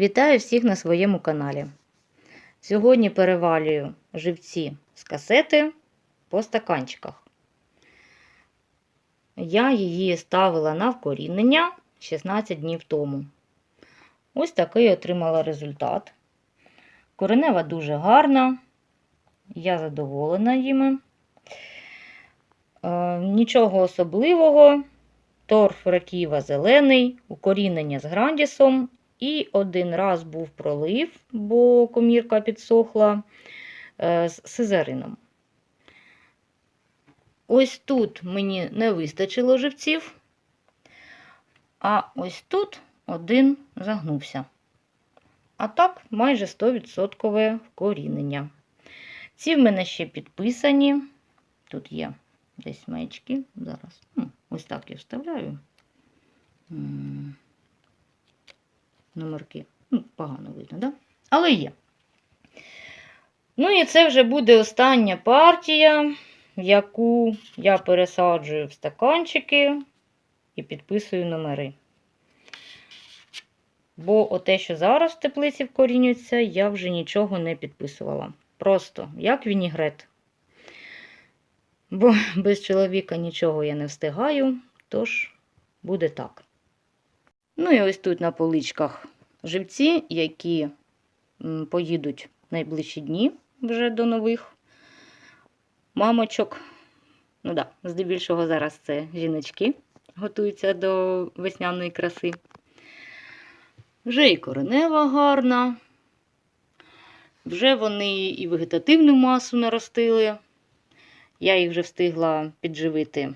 Вітаю всіх на своєму каналі. Сьогодні перевалюю живці з касети по стаканчиках. Я її ставила на вкорінення 16 днів тому. Ось такий отримала результат. Коренева дуже гарна, я задоволена їми. Е, нічого особливого. Торф раківа зелений, укорінення з грандісом. І один раз був пролив, бо комірка підсохла е, з сизарином. Ось тут мені не вистачило живців, а ось тут один загнувся. А так, майже 100% вкорінення. Ці в мене ще підписані. Тут є десь маячки. Зараз. Ось так я вставляю. Номерки. Ну, погано видно, да? Але є. Ну і це вже буде остання партія, яку я пересаджую в стаканчики і підписую номери. Бо оте, що зараз в теплиці вкорінюється, я вже нічого не підписувала. Просто як вінігрет. Бо без чоловіка нічого я не встигаю, тож буде так. Ну і ось тут на поличках живці, які поїдуть найближчі дні вже до нових мамочок. Ну так, да, здебільшого зараз це жіночки готуються до весняної краси. Вже і коренева гарна. Вже вони і вегетативну масу наростили. Я їх вже встигла підживити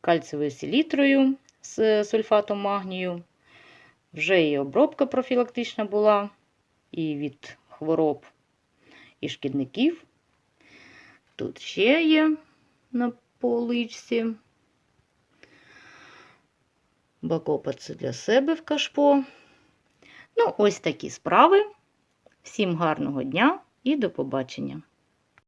кальцевою селітрою з сульфатом магнію. Вже і обробка профілактична була, і від хвороб і шкідників. Тут ще є на поличці. Бакопа це для себе в кашпо. Ну, ось такі справи. Всім гарного дня і до побачення!